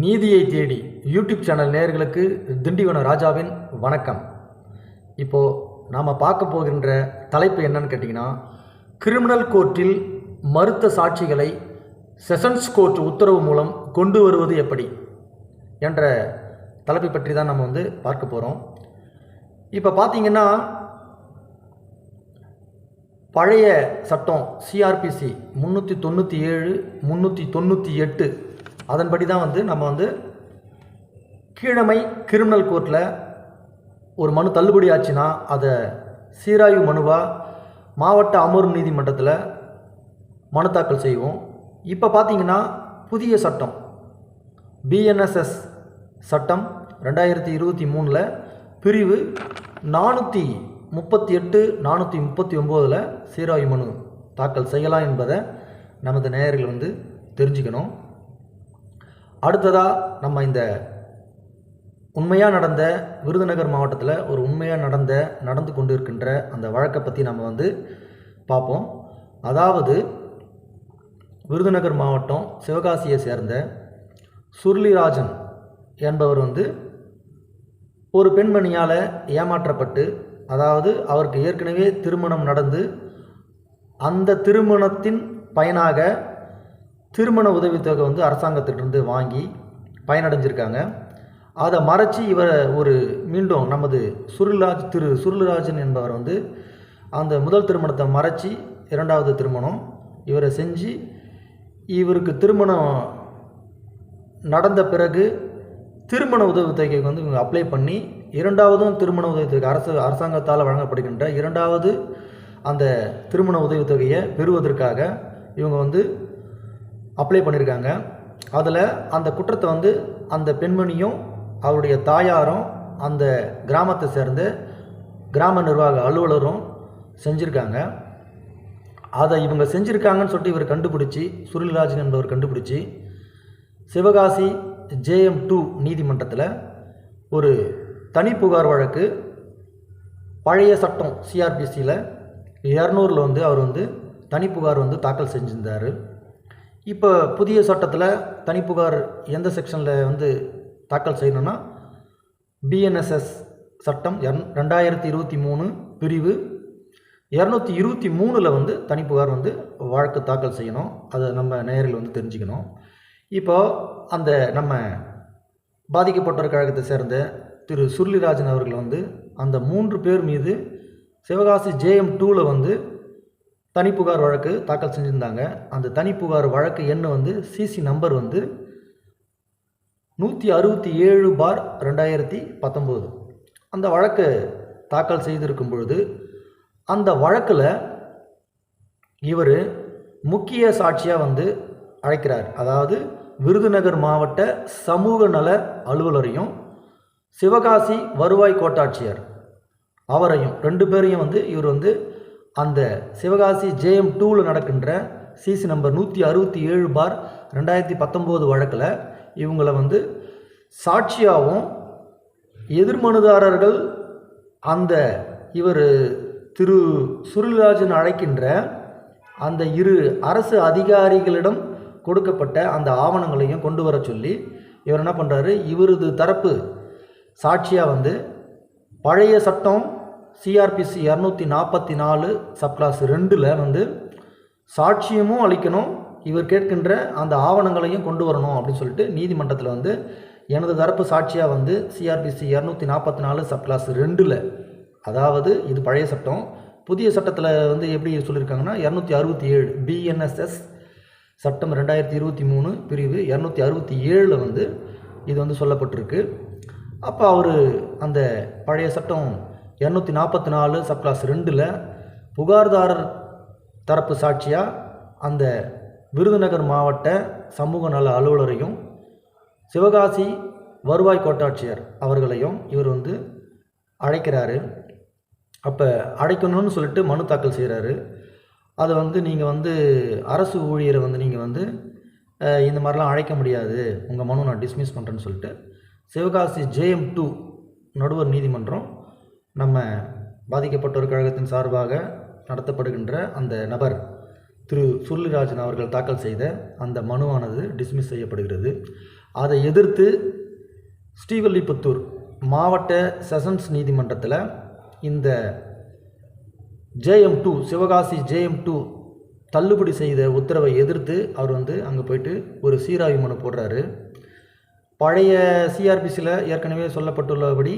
நீதியை தேடி YouTube channel நேயர்களுக்கு திண்டிவன ராஜாவின் வணக்கம். இப்போது நாம் பார்க்க போகின்ற தலைப்பு என்னன்னு கேட்டிங்கன்னா கிரிமினல் கோர்ட்டில் மறுத்த சாட்சிகளை செஷன்ஸ் கோர்ட் உத்தரவு மூலம் கொண்டு வருவது எப்படி என்ற தலைப்பை பற்றி தான் நம்ம வந்து பார்க்க போகிறோம் இப்போ பார்த்தீங்கன்னா பழைய சட்டம் சிஆர்பிசி முந்நூற்றி தொண்ணூற்றி ஏழு முந்நூற்றி தொண்ணூற்றி எட்டு அதன்படி தான் வந்து நம்ம வந்து கீழமை கிரிமினல் கோர்ட்டில் ஒரு மனு தள்ளுபடி ஆச்சுன்னா அதை சீராய்வு மனுவாக மாவட்ட அமர்வு நீதிமன்றத்தில் மனு தாக்கல் செய்வோம். இப்போ பார்த்தீங்கன்னா புதிய சட்டம் பிஎன்எஸ்எஸ் சட்டம் ரெண்டாயிரத்தி இருபத்தி மூணில் பிரிவு நானூற்றி முப்பத்தி எட்டு நானூற்றி முப்பத்தி ஒம்போதில் சீராய்வு மனு தாக்கல் செய்யலாம் என்பதை நமது நேயர்கள் வந்து தெரிஞ்சுக்கணும். அடுத்ததாக நம்ம இந்த உண்மையாக நடந்த விருதுநகர் மாவட்டத்தில் ஒரு உண்மையாக நடந்த நடந்து கொண்டு இருக்கின்ற அந்த வழக்கை பற்றி நம்ம வந்து பார்ப்போம். அதாவது விருதுநகர் மாவட்டம் சிவகாசியை சேர்ந்த சுருளிராஜன் என்பவர் வந்து ஒரு பெண்மணியால் ஏமாற்றப்பட்டு அதாவது அவருக்கு ஏற்கனவே திருமணம் நடந்து அந்த திருமணத்தின் பயனாக திருமண உதவித்தொகை வந்து அரசாங்கத்திலிருந்து வாங்கி பயனடைஞ்சிருக்காங்க. அதை மறைச்சி இவர் ஒரு மீண்டும் நமது சுருள்ராஜ் திரு சுருள்ராஜன் என்பவர் வந்து அந்த முதல் திருமணத்தை மறைச்சி இரண்டாவது திருமணம் இவரை செஞ்சு இவருக்கு திருமணம் நடந்த பிறகு திருமண உதவித்தொகைக்கு வந்து இவங்க அப்ளை பண்ணி இரண்டாவதும் திருமண உதவித்தொகை அரசு அரசாங்கத்தால் வழங்கப்படுகின்ற இரண்டாவது அந்த திருமண உதவித்தொகையை பெறுவதற்காக இவங்க வந்து அப்ளை பண்ணியிருக்காங்க அதில் அந்த குற்றத்தை வந்து அந்த பெண்மணியும் அவருடைய தாயாரும் அந்த கிராமத்தை சேர்ந்த கிராம நிர்வாக அலுவலரும் செஞ்சுருக்காங்க. அதை இவங்க செஞ்சுருக்காங்கன்னு சொல்லிட்டு இவர் கண்டுபிடிச்சி சுரில்ராஜன் என்பவர் கண்டுபிடிச்சி சிவகாசி ஜேஎம் டூ நீதிமன்றத்தில் ஒரு தனி புகார் வழக்கு பழைய சட்டம் சிஆர்பிசியில் இரநூறில் வந்து அவர் வந்து தனி புகார் வந்து தாக்கல் செஞ்சிருந்தார். இப்போ புதிய சட்டத்தில் தனி புகார் எந்த செக்ஷனில் வந்து தாக்கல் செய்யணும்னா பிஎன்எஸ்எஸ் சட்டம் என் ரெண்டாயிரத்தி இருபத்தி மூணு பிரிவு இரநூத்தி இருபத்தி மூணில் வந்து தனி புகார் வந்து வழக்கு தாக்கல் செய்யணும். அதை நம்ம நேரில் வந்து தெரிஞ்சுக்கணும். இப்போ அந்த நம்ம பாதிக்கப்பட்டோர் கழகத்தை சேர்ந்த திரு சுருளிராஜன் அவர்கள் வந்து அந்த மூன்று பேர் மீது சிவகாசி ஜேஎம் டூவில் வந்து தனி புகார் வழக்கு தாக்கல் செஞ்சுருந்தாங்க. அந்த தனி புகார் வழக்கு எண் வந்து சிசி நம்பர் வந்து நூற்றி அறுபத்தி ஏழு பார் ரெண்டாயிரத்தி பத்தொம்போது. அந்த வழக்கு தாக்கல் செய்திருக்கும் பொழுது அந்த வழக்கில் இவர் முக்கிய சாட்சியாக வந்து அழைக்கிறார். அதாவது விருதுநகர் மாவட்ட சமூக நல அலுவலரையும் சிவகாசி வருவாய் கோட்டாட்சியர் அவரையும் ரெண்டு பேரையும் வந்து இவர் வந்து அந்த சிவகாசி ஜேஎம் டூவில் நடக்கின்ற சிசி நம்பர் நூற்றி அறுபத்தி ஏழு பார் ரெண்டாயிரத்தி பத்தொம்போது வழக்கில் இவங்களை வந்து சாட்சியாகவும் எதிர்மனுதாரர்கள் அந்த இவர் திரு சுருள்ராஜன் அழைக்கின்ற அந்த இரு அரசு அதிகாரிகளிடம் கொடுக்கப்பட்ட அந்த ஆவணங்களையும் கொண்டு வர சொல்லி இவர் என்ன பண்ணுறாரு இவரது தரப்பு சாட்சியாக வந்து பழைய சட்டம் சிஆர்பிசி இரநூத்தி நாற்பத்தி நாலு சப்கிளாஸ் ரெண்டில் வந்து சாட்சியமும் அளிக்கணும் இவர் கேட்கின்ற அந்த ஆவணங்களையும் கொண்டு வரணும் அப்படின்னு சொல்லிட்டு நீதிமன்றத்தில் வந்து எனது தரப்பு சாட்சியாக வந்து சிஆர்பிசி இரநூத்தி நாற்பத்தி நாலு சப்கிளாஸ் ரெண்டில் அதாவது இது பழைய சட்டம் புதிய சட்டத்தில் வந்து எப்படி சொல்லியிருக்காங்கன்னா இரநூத்தி அறுபத்தி ஏழு பிஎன்எஸ்எஸ் சட்டம் ரெண்டாயிரத்தி இருபத்தி மூணு பிரிவு இரநூத்தி அறுபத்தி ஏழில் வந்து இது வந்து சொல்லப்பட்டிருக்கு. அப்போ அவர் அந்த பழைய சட்டம் இரநூத்தி நாற்பத்தி நாலு சப்கிளாஸ் ரெண்டில் புகார்தாரர் தரப்பு சாட்சியாக அந்த விருதுநகர் மாவட்ட சமூக நல அலுவலரையும் சிவகாசி வருவாய் கோட்டாட்சியர் அவர்களையும் இவர் வந்து அழைக்கிறாரு. அப்போ அழைக்கணும்னு சொல்லிட்டு மனு தாக்கல் செய்கிறாரு அதை வந்து நீங்கள் வந்து அரசு ஊழியரை வந்து நீங்கள் வந்து இந்த மாதிரிலாம் அழைக்க முடியாது. உங்கள் மனு நான் டிஸ்மிஸ் பண்ணுறேன்னு சொல்லிட்டு சிவகாசி ஜேஎம் டூ நடுவர் நீதிமன்றம் நம்ம பாதிக்கப்பட்டோர் கழகத்தின் சார்பாக நடத்தப்படுகின்ற அந்த நபர் திரு சுருளிராஜன் அவர்கள் தாக்கல் செய்த அந்த மனுவானது டிஸ்மிஸ் செய்யப்படுகிறது. அதை எதிர்த்து ஸ்ரீவில்லிபுத்தூர் மாவட்ட செஷன்ஸ் நீதிமன்றத்தில் இந்த JM two Sivakasi JM two தள்ளுபடி செய்த உத்தரவை எதிர்த்து அவர் வந்து அங்கே போயிட்டு ஒரு சீராய்வு மனு போடுறாரு. பழைய சிஆர்பிசியில் ஏற்கனவே சொல்லப்பட்டுள்ளபடி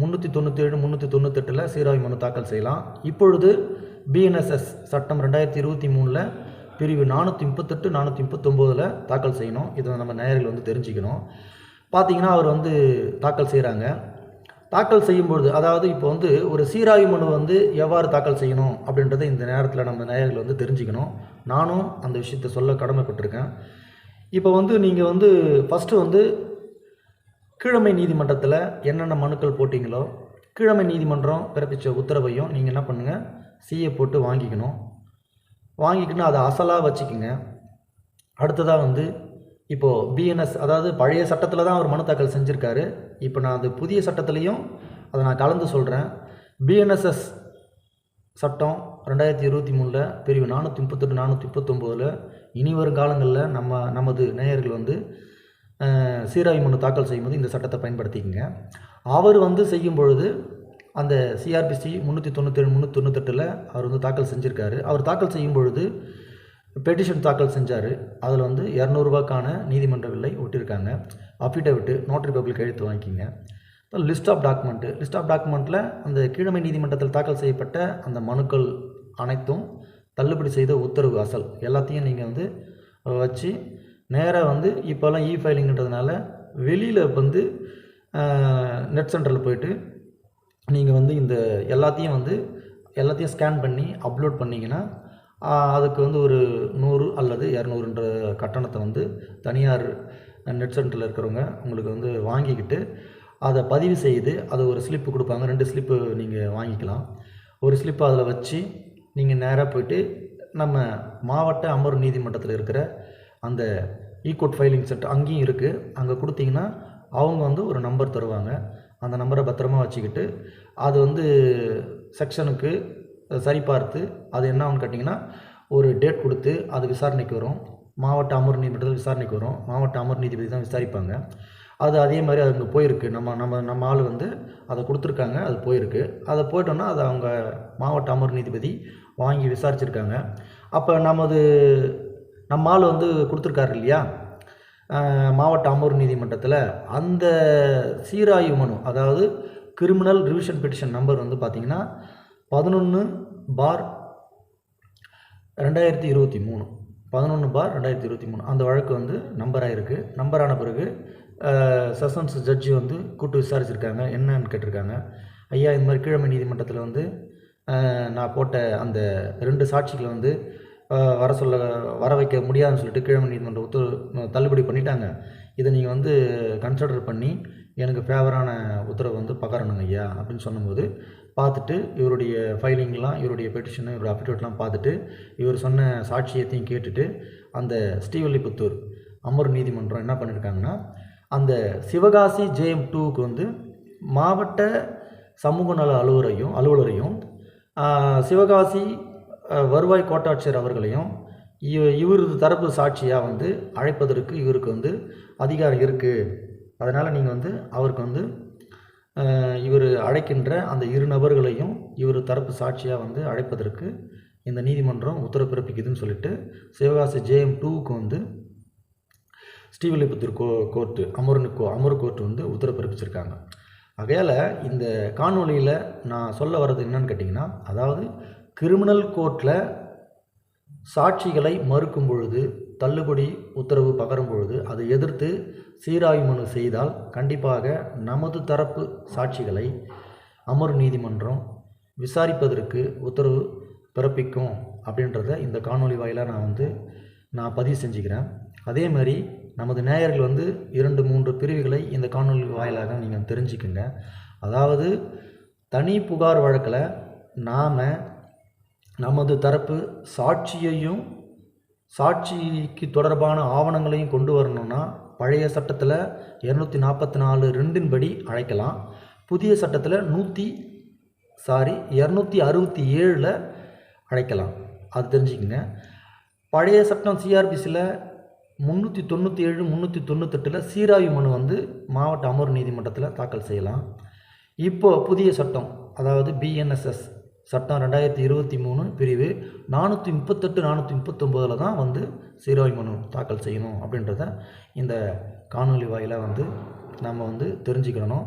முந்நூற்றி தொண்ணூற்றி ஏழு முந்நூற்றி தொண்ணூத்தெட்டில் சீராய்வு மனு தாக்கல் செய்யலாம். இப்பொழுது பிஎன்எஸ்எஸ் சட்டம் ரெண்டாயிரத்தி இருபத்தி மூணில் பிரிவு நானூற்றி முப்பத்தெட்டு நானூற்றி முப்பத்தொம்போதில் தாக்கல் செய்யணும். இதை நம்ம நேயர்கள் வந்து தெரிஞ்சுக்கணும். பார்த்தீங்கன்னா அவர் வந்து தாக்கல் செய்கிறாங்க தாக்கல் செய்யும்பொழுது அதாவது இப்போ வந்து ஒரு சீராய்வு மனு வந்து எவ்வாறு தாக்கல் செய்யணும் அப்படின்றத இந்த நேரத்தில் நம்ம நேயர்கள் வந்து தெரிஞ்சுக்கணும். நானும் அந்த விஷயத்தை சொல்ல கடமைப்பட்டிருக்கேன். இப்போ வந்து நீங்கள் வந்து ஃபஸ்ட்டு வந்து கீழமை நீதிமன்றத்தில் என்னென்ன மனுக்கள் போட்டிங்களோ கீழமை நீதிமன்றம் பிறப்பித்த உத்தரவையும் நீங்கள் என்ன பண்ணுங்கள் சிஏ போட்டு வாங்கிக்கணும். வாங்கிக்கின்னு அதை அசலாக வச்சுக்கோங்க. அடுத்ததாக வந்து இப்போது பிஎன்எஸ் அதாவது பழைய சட்டத்தில் தான் அவர் மனு தாக்கல் செஞ்சுருக்காரு. இப்போ நான் அது புதிய சட்டத்துலேயும் அதை நான் கலந்து சொல்கிறேன் பிஎன்எஸ்எஸ் சட்டம் ரெண்டாயிரத்தி இருபத்தி மூணில் பிரிவு நானூற்றி முப்பத்தெட்டு நானூற்றி முப்பத்தொம்போதில் இனி வரும் காலங்களில் நம்ம நமது நேயர்கள் வந்து சீராய்வு மனு தாக்கல் செய்யும்போது இந்த சட்டத்தை பயன்படுத்திக்கங்க. அவர் வந்து செய்யும் பொழுது அந்த சிஆர்பிசி முந்நூற்றி தொண்ணூற்றேழு முந்நூற்றி தொண்ணூத்தெட்டில் அவர் வந்து தாக்கல் செஞ்சுருக்காரு. அவர் தாக்கல் செய்யும் பொழுது பெட்டிஷன் தாக்கல் செஞ்சார். அதில் வந்து இரநூறுபாக்கான நீதிமன்ற விலை ஒட்டியிருக்காங்க அஃபிடவிட்டு நோட்டரி பப்ளிக் எழுத்து வாங்கிக்கிங்க. List of document list of டாக்குமெண்ட்டில் அந்த கீழமை நீதிமன்றத்தில் தாக்கல் செய்யப்பட்ட அந்த மனுக்கள் அனைத்தும் தள்ளுபடி செய்த உத்தரவு அசல் எல்லாத்தையும் நீங்கள் வந்து வச்சு நேராக வந்து இப்போல்லாம் இ ஃபைலிங்கன்றதுனால வெளியில் வந்து நெட் சென்டரில் போயிட்டு நீங்கள் வந்து இந்த எல்லாத்தையும் வந்து எல்லாத்தையும் ஸ்கேன் பண்ணி அப்லோட் பண்ணிங்கன்னா அதுக்கு வந்து ஒரு நூறு அல்லது இரநூறுன்ற கட்டணத்தை வந்து தனியார் நெட் சென்டரில் இருக்கிறவங்க உங்களுக்கு வந்து வாங்கிக்கிட்டு அதை பதிவு செய்து அது ஒரு ஸ்லிப்பு கொடுப்பாங்க. ரெண்டு ஸ்லிப்பு நீங்கள் வாங்கிக்கலாம். ஒரு ஸ்லிப்பு அதில் வச்சு நீங்கள் நேராக போயிட்டு நம்ம மாவட்ட அமர்வு நீதிமன்றத்தில் இருக்கிற அந்த ஈகோட் ஃபைலிங் சென்டர் அங்கேயும் இருக்குது அங்கே கொடுத்தீங்கன்னா அவங்க வந்து ஒரு நம்பர் தருவாங்க. அந்த நம்பரை பத்திரமா வச்சுக்கிட்டு அது வந்து செக்ஷனுக்கு சரிபார்த்து அது என்ன கேட்டிங்கன்னா ஒரு டேட் கொடுத்து அது விசாரணைக்கு வரும். மாவட்ட அமர் நீதிமன்றத்தில் விசாரணைக்கு வரும். மாவட்ட அமர் நீதிபதி தான் விசாரிப்பாங்க. அது அதே மாதிரி அது அங்கே போயிருக்கு. நம்ம நம்ம நம்ம ஆள் வந்து அதை கொடுத்துருக்காங்க. அது போயிருக்கு. அதை போயிட்டோன்னா அது அவங்க மாவட்ட அமர் நீதிபதி வாங்கி விசாரிச்சிருக்காங்க. அப்போ நமது நம்ம ஆள் வந்து கொடுத்துருக்காரு இல்லையா? மாவட்ட அமர்வு நீதிமன்றத்தில் அந்த சீராய்வு மனு அதாவது கிரிமினல் ரிவிஷன் பெட்டிஷன் நம்பர் வந்து பார்த்திங்கன்னா பதினொன்று பார் ரெண்டாயிரத்தி இருபத்தி மூணு. பதினொன்று பார் ரெண்டாயிரத்தி இருபத்தி மூணு. அந்த வழக்கு வந்து நம்பராக இருக்குது நம்பரான பிறகு செஷன்ஸ் ஜட்ஜி வந்து கூட்டு விசாரிச்சிருக்காங்க. என்னன்னு கேட்டிருக்காங்க. ஐயா இந்த மாதிரி கீழமை நீதிமன்றத்தில் வந்து நான் போட்ட அந்த ரெண்டு சாட்சிகளை வந்து வர சொல்ல வர வைக்க முடியாதுன்னு சொல்லிட்டு கீழமை நீதிமன்ற உத்தரவு தள்ளுபடி பண்ணிட்டாங்க. இதை நீங்கள் வந்து கன்சிடர் பண்ணி எனக்கு ஃபேவரான உத்தரவு வந்து பகரணுங்க ஐயா அப்படின்னு சொன்னபோது பார்த்துட்டு இவருடைய ஃபைலிங்லாம் இவருடைய பெட்டிஷனு இவருடைய அஃபிடேவிட்லாம் பார்த்துட்டு இவர் சொன்ன சாட்சியத்தையும் கேட்டுட்டு அந்த ஸ்ரீவில்லிபுத்தூர் அமர் நீதிமன்றம் என்ன பண்ணியிருக்காங்கன்னா அந்த சிவகாசி ஜேஎம் டூவுக்கு வந்து மாவட்ட சமூக நல அலுவலரையும் அலுவலரையும் சிவகாசி வருவாய் கோட்டாட்சியர் அவர்களையும் இவ- இவரது தரப்பு சாட்சியாக வந்து அழைப்பதற்கு இவருக்கு வந்து அதிகாரம் இருக்குது அதனால் நீங்கள் வந்து அவருக்கு வந்து இவர் அழைக்கின்ற அந்த இரு நபர்களையும் இவர் தரப்பு சாட்சியாக வந்து அழைப்பதற்கு இந்த நீதிமன்றம் உத்தரவு பிறப்பிக்குதுன்னு சொல்லிட்டு சிவகாசி ஜேஎம் டூவுக்கு வந்து ஸ்ரீவில்லிபுத்தூர் கோ கோர்ட்டு அமர்னு கோ அமர் கோர்ட்டு வந்து உத்தரவு பிறப்பிச்சிருக்காங்க ஆகையால் இந்த காணொளியில் நான் சொல்ல வர்றது என்னன்னு கேட்டிங்கன்னா அதாவது கிரிமினல் கோர்ட்டில் சாட்சிகளை மறுக்கும் பொழுது தள்ளுபடி உத்தரவு பகரும் பொழுது அதை எதிர்த்து சீராய்வு மனு செய்தால் கண்டிப்பாக நமது தரப்பு சாட்சிகளை அமர் நீதிமன்றம் விசாரிப்பதற்கு உத்தரவு பிறப்பிக்கும் அப்படின்றத இந்த காணொலி வாயிலாக நான் வந்து நான் பதிவு செஞ்சுக்கிறேன். அதே மாதிரி நமது நேயர்கள் வந்து இரண்டு மூன்று பிரிவுகளை இந்த காணொலி வாயிலாக நீங்கள் தெரிஞ்சுக்குங்க. அதாவது தனி புகார் வழக்கில் நாம் நமது தரப்பு சாட்சியையும் சாட்சிக்கு தொடர்பான ஆவணங்களையும் கொண்டு வரணும்னா பழைய சட்டத்தில் இரநூத்தி நாற்பத்தி நாலு ரெண்டின் படி அழைக்கலாம். புதிய சட்டத்தில் நூற்றி சாரி இரநூத்தி அறுபத்தி ஏழில் அழைக்கலாம். அது தெரிஞ்சுக்கங்க. பழைய சட்டம் சிஆர்பிசியில் முந்நூற்றி தொண்ணூற்றி ஏழு முந்நூற்றி தொண்ணூத்தெட்டில் சீராய்வு மனு வந்து மாவட்ட அமர்வு நீதிமன்றத்தில் தாக்கல் செய்யலாம். இப்போ புதிய சட்டம் அதாவது பிஎன்எஸ்எஸ் சட்டம் ரெண்டாயிரத்தி இருபத்தி மூணு பிரிவு நானூற்றி முப்பத்தெட்டு நானூற்றி முப்பத்தொம்போதில் தான் வந்து சீராய்வு மனு தாக்கல் செய்யணும் அப்படின்றத இந்த காணொலி வாயிலாக வந்து நம்ம வந்து தெரிஞ்சுக்கிடணும்.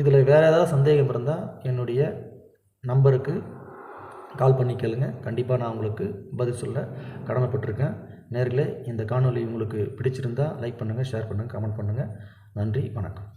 இதில் வேறு ஏதாவது சந்தேகம் இருந்தால் என்னுடைய நம்பருக்கு கால் பண்ணி கேளுங்க. கண்டிப்பாக நான் உங்களுக்கு பதில் சொல்ல கடமைப்பட்டிருக்கேன். நேரில் இந்த காணொலி உங்களுக்கு பிடிச்சிருந்தா லைக் பண்ணுங்கள் ஷேர் பண்ணுங்கள் கமெண்ட் பண்ணுங்கள் நன்றி வணக்கம்.